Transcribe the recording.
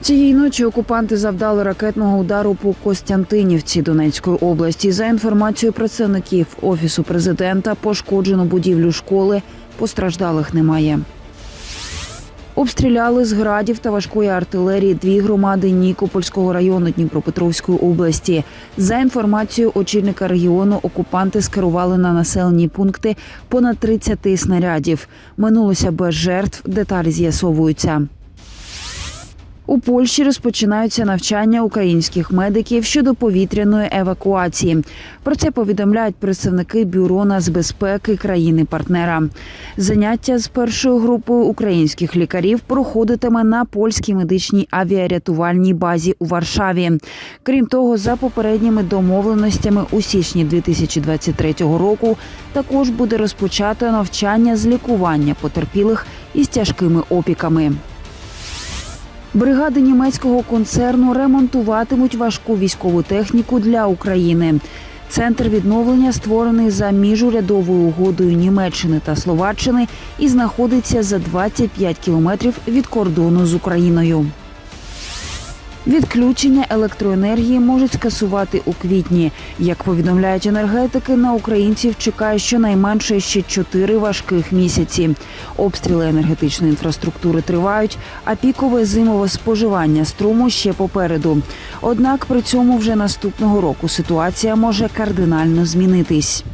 Цієї ночі окупанти завдали ракетного удару по Костянтинівці Донецької області. За інформацією представників офісу президента, пошкоджено будівлю школи. Постраждалих немає. Обстріляли з градів та важкої артилерії дві громади Нікопольського району Дніпропетровської області. За інформацією очільника регіону, окупанти скерували на населені пункти понад 30 снарядів. Минулося без жертв. Деталі з'ясовуються. У Польщі розпочинаються навчання українських медиків щодо повітряної евакуації. Про це повідомляють представники бюро нацбезпеки країни-партнера. Заняття з першою групою українських лікарів проходитиме на польській медичній авіарятувальній базі у Варшаві. Крім того, за попередніми домовленостями у січні 2023 року також буде розпочато навчання з лікування потерпілих із тяжкими опіками. Бригади німецького концерну ремонтуватимуть важку військову техніку для України. Центр відновлення створений за міжурядовою угодою Німеччини та Словаччини і знаходиться за 25 кілометрів від кордону з Україною. Відключення електроенергії можуть скасувати у квітні. Як повідомляють енергетики, на українців чекає щонайменше ще чотири важких місяці. Обстріли енергетичної інфраструктури тривають, а пікове зимове споживання струму ще попереду. Однак при цьому вже наступного року ситуація може кардинально змінитись.